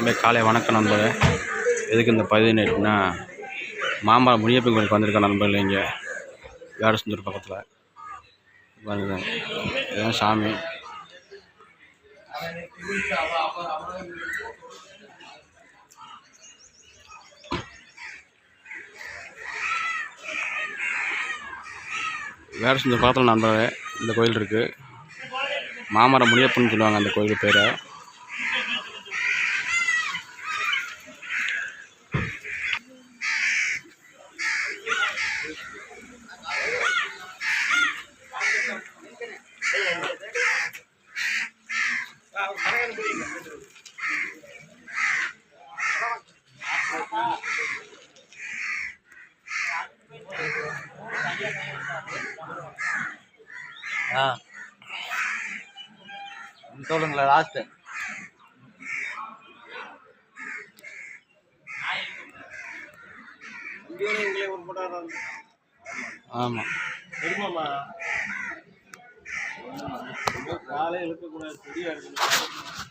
எல்லாருக்குமே காலை வணக்கம் நண்பர். எதுக்கு இந்த பதிவு நேற்றுனா மாம்பழம் முனியப்பன் கோயிலுக்கு வந்திருக்க நண்பர்கள் இங்கே. வேடசுந்தூர் பக்கத்தில். வந்து இதுதான் சாமி. வேடசுந்தூர் பக்கத்தில் நண்பர் இந்த கோயில் இருக்குது மாமரம் முனியப்பன் சொல்லுவாங்க அந்த கோயில் பேரை. ஆ. சொல்லுங்களேன் லாஸ்ட்டு ஆமாம் காலையில் இருக்கக்கூடாது சரியா இருக்கணும்